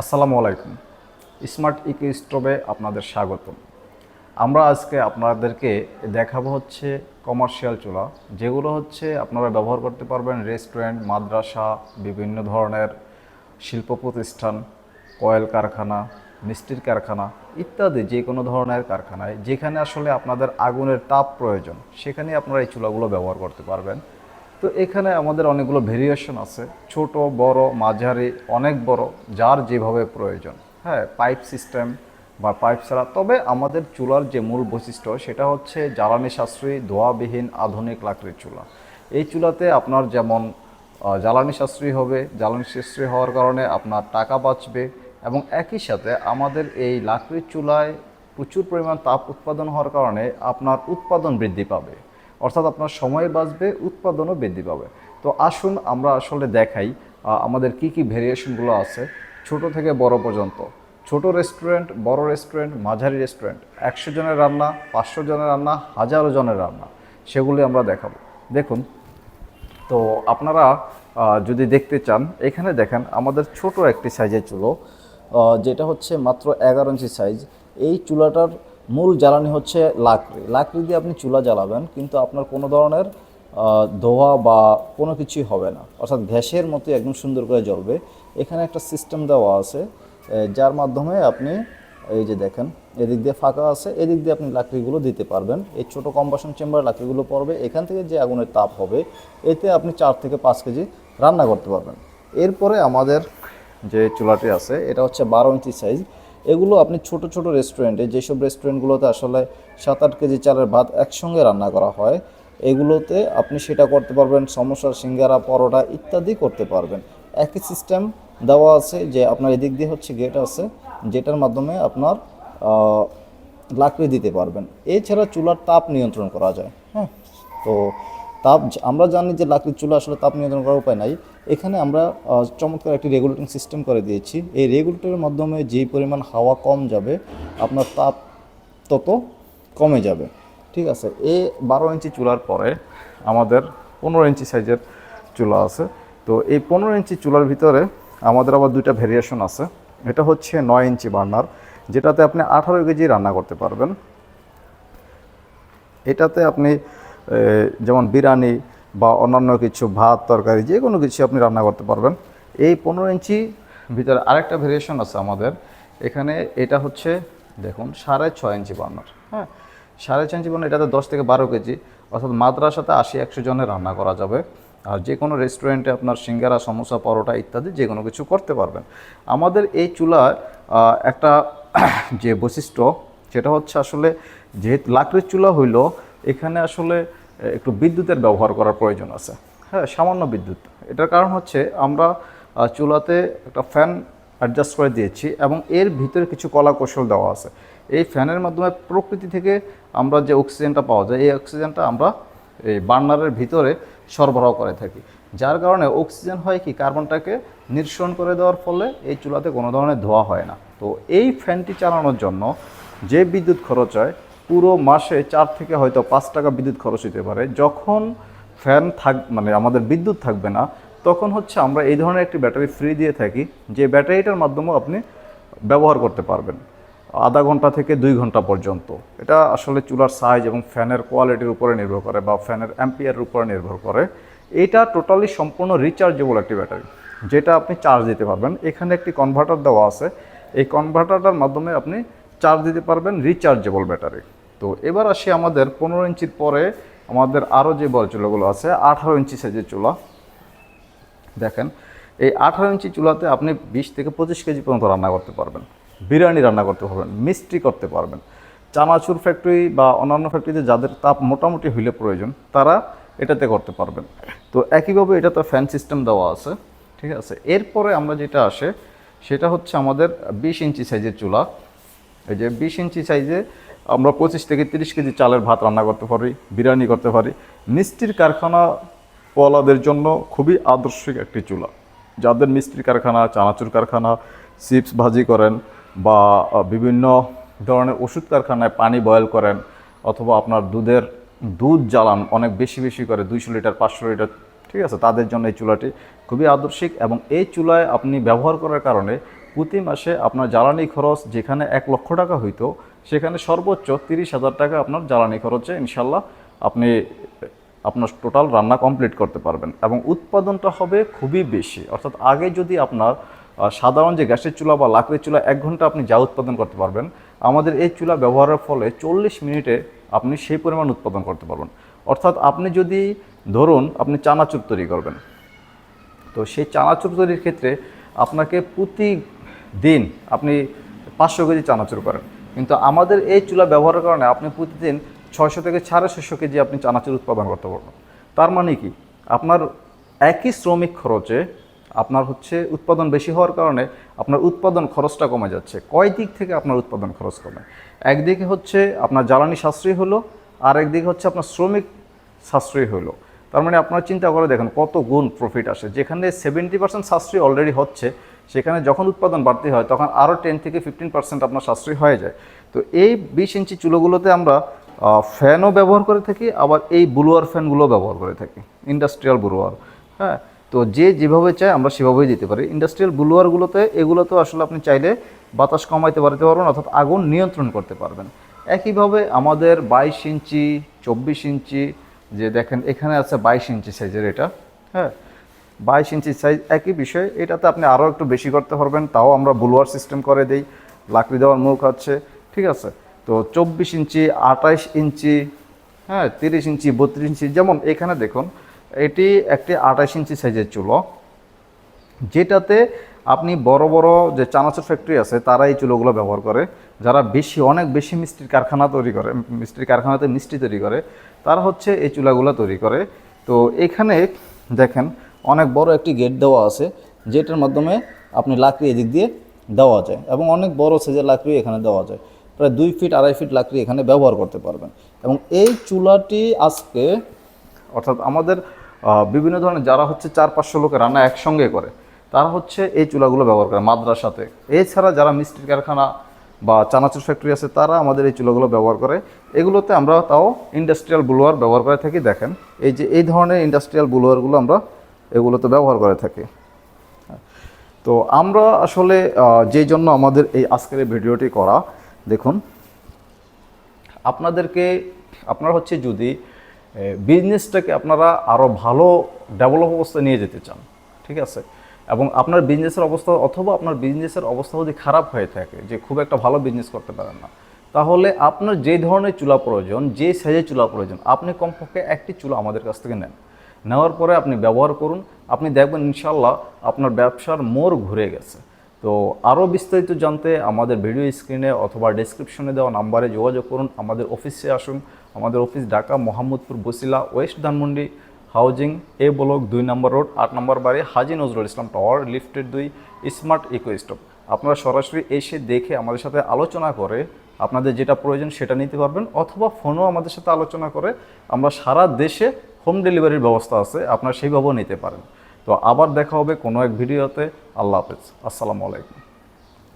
আসসালামু আলাইকুম। Smart eco স্টোভে আপনাদের স্বাগতম। আমরা আজকে আপনাদেরকে দেখাবো হচ্ছে কমার্শিয়াল চুলা, যেগুলো হচ্ছে আপনারা ব্যবহার করতে পারবেন রেস্টুরেন্ট, মাদ্রাসা, বিভিন্ন ধরনের শিল্প প্রতিষ্ঠান, কয়েল কারখানা মিষ্টির কারখানা ইত্যাদি যে কোনো ধরনের কারখানায়, যেখানে আসলে আপনাদের আগুনের তাপ প্রয়োজন সেখানে আপনারা এই চুলাগুলো ব্যবহার করতে পারবেন। তো এখানে আমাদের অনেকগুলো ভেরিয়েশন আছে। ছোট, বড়, মাঝারি, অনেক বড়, যার যেভাবে প্রয়োজন। হ্যাঁ পাইপ সিস্টেম বা পাইপ ছাড়া। তবে আমাদের চুলার যে মূল বৈশিষ্ট্য, সেটা হচ্ছে জ্বালানি সাশ্রয়ী, ধোয়াবিহীন, আধুনিক লাকড়ির চুলা। এই চুলাতে আপনার যেমন জ্বালানি সাশ্রয়ী হবে, জ্বালানি সাশ্রয়ী হওয়ার কারণে আপনার টাকা বাঁচবে এবং একই সাথে আমাদের এই লাকড়ির চুলায় প্রচুর পরিমাণ তাপ উৎপাদন হওয়ার কারণে আপনার উৎপাদন বৃদ্ধি পাবে। অর্থাৎ আপনার সময় বাঁচবে, উৎপাদনও বৃদ্ধি পাবে। তো আসুন আমরা আসলে দেখাই আমাদের কি কি ভেরিয়েশনগুলো আছে, ছোট থেকে বড় পর্যন্ত। ছোট রেস্টুরেন্ট বড় রেস্টুরেন্ট মাঝারি রেস্টুরেন্ট একশো জনের রান্না, পাঁচশো জনের রান্না, হাজারো জনের রান্না। সেগুলি আমরা দেখাবো। দেখুন, তো আপনারা যদি দেখতে চান, এখানে দেখেন আমাদের ছোট একটি সাইজের চুলো যেটা হচ্ছে মাত্র এগারো ইঞ্চি সাইজ এই চুলাটার মূল জ্বালানি হচ্ছে লাকড়ি। লাকড়ি দিয়ে আপনি চুলা জ্বালাবেন, কিন্তু আপনার কোনো ধরনের ধোয়া বা কোনো কিছুই হবে না। অর্থাৎ গ্যাসের মতো একদম সুন্দর করে জ্বলবে। এখানে একটা সিস্টেম দেওয়া আছে যার মাধ্যমে আপনি, এই যে দেখেন, এদিক দিয়ে ফাঁকা আছে, এদিক দিয়ে আপনি লাকড়িগুলো দিতে পারবেন। এই ছোটো কম্বাসন চেম্বার লাকড়িগুলো পড়বে, এখান থেকে যে আগুনের তাপ হবে, এতে আপনি চার থেকে পাঁচ কেজি রান্না করতে পারবেন। এরপরে আমাদের যে চুলাটি আছে, এটা হচ্ছে বারো ইঞ্চি সাইজ এগুলো আপনি ছোট ছোট রেস্টুরেন্টে যেসব রেস্টুরেন্টগুলোতে আসলে সাত আট কেজি চালের ভাত একসঙ্গে রান্না করা হয়, এগুলোতে আপনি সেটা করতে পারবেন, সমস্যা, সিঙ্গারা, পরোটা ইত্যাদি করতে পারবেন। একই সিস্টেম দেওয়া আছে যে আপনার এদিক দিয়ে হচ্ছে গেট আছে, যেটার মাধ্যমে আপনার লাকড়ি দিতে পারবেন। এছাড়া চুলার তাপ নিয়ন্ত্রণ করা যায় হ্যাঁ? তো তাপ আমরা জানি যে লাকড়ির চুলা আসলে তাপ নিয়ন্ত্রণ করার উপায় নাই। এখানে আমরা চমৎকার একটি রেগুলেটিং সিস্টেম করে দিয়েছি। এই রেগুলেটরের মাধ্যমে যেই পরিমাণ হাওয়া কম যাবে, আপনার তাপ তত কমে যাবে। ঠিক আছে? এই বারো ইঞ্চি চুলার পরে আমাদের পনেরো ইঞ্চি সাইজের চুলা আছে। তো এই পনেরো ইঞ্চি চুলার ভিতরে আমাদের আবার দুইটা ভেরিয়েশন আছে। এটা হচ্ছে নয় ইঞ্চি বার্নার, যেটাতে আপনি আঠারো কেজি রান্না করতে পারবেন। এটাতে আপনি যেমন বিরিয়ানি বা অন্যান্য কিছু ভাত, তরকারি, যে কোনো কিছু আপনি রান্না করতে পারবেন। এই পনেরো ইঞ্চি ভিতরে আরেকটা ভেরিয়েশন আছে আমাদের। এখানে এটা হচ্ছে, দেখুন, সাড়ে ছয় ইঞ্চি বার্নার হ্যাঁ? সাড়ে ছয় ইঞ্চি বার্নার, এটাতে দশ থেকে বারো কেজি, অর্থাৎ মাদ্রাসাতে আশি, একশো জনের রান্না করা যাবে। আর যে কোনো রেস্টুরেন্টে আপনার সিঙ্গারা, সমোসা, পরোটা ইত্যাদি যে কোনো কিছু করতে পারবেন। আমাদের এই চুলায় একটা যে বৈশিষ্ট্য, সেটা হচ্ছে আসলে যেহেতু লাকড়ির চুলা হইল এখানে আসলে একটু বিদ্যুতের ব্যবহার করার প্রয়োজন আছে। হ্যাঁ সামান্য বিদ্যুৎ। এটার কারণ হচ্ছে, আমরা চুলাতে একটা ফ্যান অ্যাডজাস্ট করে দিয়েছি এবং এর ভিতরে কিছু কলা কৌশল দেওয়া আছে। এই ফ্যানের মাধ্যমে প্রকৃতি থেকে আমরা যে অক্সিজেনটা পাওয়া যায়, এই অক্সিজেনটা আমরা এই বার্নারের ভিতরে সরবরাহ করে থাকি। যার কারণে অক্সিজেন হয় কি কার্বনটাকে নিঃসরণ করে দেওয়ার ফলে এই চুলাতে কোনো ধরনের ধোয়া হয় না। তো এই ফ্যানটি চালানোর জন্য যে বিদ্যুৎ খরচ হয় পুরো মাসে চার থেকে হয়তো পাঁচ টাকা বিদ্যুৎ খরচ হতে পারে। যখন ফ্যান থাক মানে আমাদের বিদ্যুৎ থাকবে না, তখন হচ্ছে আমরা এই ধরনের একটি ব্যাটারি ফ্রি দিয়ে থাকি, যে ব্যাটারিটার মাধ্যমেও আপনি ব্যবহার করতে পারবেন। আধা ঘণ্টা থেকে দুই ঘণ্টা পর্যন্ত। এটা আসলে চুলার সাইজ এবং ফ্যানের কোয়ালিটির উপরে নির্ভর করে বা ফ্যানের অ্যাম্পিয়ারের উপরে নির্ভর করে। এটা টোটালি সম্পূর্ণ রিচার্জেবল একটি ব্যাটারি, যেটা আপনি চার্জ দিতে পারবেন। এখানে একটি কনভার্টার দেওয়া আছে। এই কনভার্টারটার মাধ্যমে আপনি চার্জ দিতে পারবেন রিচার্জেবল ব্যাটারি। তো এবার আসি আমাদের পনেরো ইঞ্চির পরে আমাদের আরও যে বড় চুলাগুলো আছে, আঠারো ইঞ্চি সাইজের চুলা। দেখেন, এই আঠারো ইঞ্চি চুলাতে আপনি বিশ থেকে পঁচিশ কেজি পর্যন্ত রান্না করতে পারবেন। বিরিয়ানি রান্না করতে পারবেন, মিষ্টি করতে পারবেন। চানাচুর ফ্যাক্টরি বা অন্যান্য ফ্যাক্টরিতে যাদের তাপ মোটামুটি হইলে প্রয়োজন, তারা এটাতে করতে পারবেন। তো একইভাবে এটাতে ফ্যান সিস্টেম দেওয়া আছে, ঠিক আছে? এরপরে আমরা যেটা আসে, সেটা হচ্ছে আমাদের বিশ ইঞ্চি সাইজের চুলা। এই যে বিশ ইঞ্চি সাইজে আমরা পঁচিশ থেকে তিরিশ কেজি চালের ভাত রান্না করতে পারি, বিরিয়ানি করতে পারি। মিষ্টির কারখানা ওয়ালাদের জন্য খুবই আদর্শিক একটি চুলা। যাদের মিষ্টির কারখানা, চানাচুর কারখানা, চিপস ভাজি করেন বা বিভিন্ন ধরনের ওষুধ কারখানায় পানি বয়েল করেন অথবা আপনার দুধের দুধ জ্বালান অনেক বেশি বেশি করে, দুইশো লিটার, পাঁচশো লিটার, ঠিক আছে, তাদের জন্য এই চুলাটি খুবই আদর্শিক এবং এই চুলায় আপনি ব্যবহার করার কারণে প্রতি মাসে আপনার জ্বালানি খরচ যেখানে এক লক্ষ টাকা হইতো সেখানে সর্বোচ্চ তিরিশ হাজার টাকা আপনার জ্বালানি খরচে ইনশাল্লাহ আপনি, আপনার টোটাল রান্না কমপ্লিট করতে পারবেন। এবং উৎপাদনটা হবে খুবই বেশি। অর্থাৎ আগে যদি আপনার সাধারণ যে গ্যাসের চুলা বা লাকড়ির চুলা এক ঘণ্টা আপনি যা উৎপাদন করতে পারবেন, আমাদের এই চুলা ব্যবহারের ফলে চল্লিশ মিনিটে আপনি সেই পরিমাণ উৎপাদন করতে পারবেন। অর্থাৎ আপনি যদি, ধরুন আপনি চানাচুর তৈরি করবেন, তো সেই চানাচুর তৈরির ক্ষেত্রে আপনাকে প্রতি দিন আপনি পাঁচশো কেজি চানাচুর করেন। কিন্তু আমাদের এই চুলা ব্যবহারের কারণে আপনি প্রতিদিন ছয়শো থেকে সাড়ে ছশো কেজি আপনি চানাচুর উৎপাদন করতে পারবেন। তার মানে কি? আপনার একই শ্রমিক খরচে আপনার হচ্ছে উৎপাদন বেশি হওয়ার কারণে আপনার উৎপাদন খরচটা কমে যাচ্ছে। কয় দিক থেকে আপনার উৎপাদন খরচ কমে? একদিকে হচ্ছে আপনার জ্বালানি সাশ্রয়ী হলো আর একদিকে হচ্ছে আপনার শ্রমিক সাশ্রয়ী হলো। তার মানে আপনার চিন্তা করে দেখেন কত গুণ প্রফিট আসে। যেখানে সেভেন্টি পার্সেন্ট সাশ্রয়ী অলরেডি হচ্ছে সেখানে যখন উৎপাদন বাড়তি হয়, তখন আরও টেন থেকে ফিফটিন পার্সেন্ট আপনার সাশ্রয় হয়ে যায়। তো এই বিশ ইঞ্চি চুলোগুলোতে আমরা ফ্যানও ব্যবহার করে থাকি, আবার এই ব্লুয়ার ফ্যানগুলো ব্যবহার করে থাকি। ইন্ডাস্ট্রিয়াল ব্লুয়ার হ্যাঁ? তো যে যেভাবে চায় আমরা সেভাবেই দিতে পারি। ইন্ডাস্ট্রিয়াল ব্লুয়ারগুলোতে এগুলো তো আসলে আপনি চাইলে বাতাস কমাইতে পারতে পারবেন, অর্থাৎ আগুন নিয়ন্ত্রণ করতে পারবেন। একইভাবে আমাদের বাইশ ইঞ্চি, চব্বিশ ইঞ্চি, যে দেখেন এখানে আছে বাইশ ইঞ্চি সাইজের এটা হ্যাঁ? বাইশ ইঞ্চি সাইজ একই বিষয়, এটাতে আপনি আরও একটু বেশি করতে পারবেন, তাও আমরা বুলোয়ার সিস্টেম করে দিই, লাকড়ি দেওয়ার মুখ আছে, ঠিক আছে? তো চব্বিশ ইঞ্চি, আঠাইশ ইঞ্চি হ্যাঁ তিরিশ ইঞ্চি, বত্রিশ ইঞ্চি, যেমন এখানে দেখুন, এটি একটি আঠাইশ ইঞ্চি সাইজের চুলো, যেটাতে আপনি বড় বড় যে চানাচুর ফ্যাক্টরি আছে, তারা এই চুলোগুলো ব্যবহার করে। যারা বেশি, অনেক বেশি মিষ্টির কারখানা তৈরি করে, মিষ্টির কারখানাতে মিষ্টি তৈরি করে, তারা হচ্ছে এই চুলাগুলো তৈরি করে। তো এখানে দেখেন অনেক বড় একটি গেট দেওয়া আছে, যেটার মাধ্যমে আপনি লাকড়ি এদিক দিয়ে দেওয়া যায় এবং অনেক বড় সাইজের লাকড়ি এখানে দেওয়া যায়। প্রায় দুই ফিট আড়াই ফিট লাকড়ি এখানে ব্যবহার করতে পারবেন। এবং এই চুলাটি আজকে, অর্থাৎ আমাদের বিভিন্ন ধরনের যারা হচ্ছে চার পাঁচশো লোকে রান্না একসঙ্গে করে, তারা হচ্ছে এই চুলাগুলো ব্যবহার করে মাদ্রাসাতে। এছাড়া যারা মিষ্টির কারখানা বা চানাচুর ফ্যাক্টরি আছে, তারা আমাদের এই চুলাগুলো ব্যবহার করে। এগুলোতে আমরা তাও ইন্ডাস্ট্রিয়াল ব্লোয়ার ব্যবহার করে থাকি, দেখেন। এই যে, এই ধরনের ইন্ডাস্ট্রিয়াল ব্লোয়ারগুলো আমরা এগুলোতে ব্যবহার করে থাকি। তো আমরা আসলে যেই জন্য আমাদের এই আজকের ভিডিওটি করা, দেখুন, আপনাদেরকে, আপনারা হচ্ছে যদি বিজনেসটাকে আপনারা আরও ভালো ডেভেলপ অবস্থায় নিয়ে যেতে চান, ঠিক আছে? এবং আপনার বিজনেসের অবস্থা অথবা আপনার বিজনেসের অবস্থা যদি খারাপ হয়ে থাকে, যে খুব একটা ভালো বিজনেস করতে পারেন না, তাহলে আপনার যে ধরনের চুলা প্রয়োজন, যে সাইজের চুলা প্রয়োজন, আপনি কমপক্ষে একটি চুলা আমাদের কাছ থেকে নেন। নেওয়ার পরে আপনি ব্যবহার করুন। আপনি দেখবেন ইনশাল্লাহ আপনার ব্যবসার মোড় ঘুরে গেছে। তো আরও বিস্তারিত জানতে আমাদের ভিডিও স্ক্রিনে অথবা ডেসক্রিপশনে দেওয়া নাম্বারে যোগাযোগ করুন। আমাদের অফিসে আসুন। আমাদের office Dhaka, Mohammadpur, Basila, west Dhanmondi, housing, A block দুই নম্বর রোড, আট নম্বর বাড়ি, হাজি নজরুল ইসলাম টাওয়ার লিফটেড দুই স্মার্ট ইকো স্টপ আপনারা সরাসরি এসে দেখে আমাদের সাথে আলোচনা করে আপনাদের যেটা প্রয়োজন সেটা নিতে পারবেন অথবা ফোনও আমাদের সাথে আলোচনা করে আমরা সারা দেশে হোম ডেলিভারির ব্যবস্থা আছে, আপনারা সেইভাবেও নিতে পারেন। তো আবার দেখা হবে কোনো এক ভিডিওতে। আল্লাহ হাফেজ। আসসালামু আলাইকুম।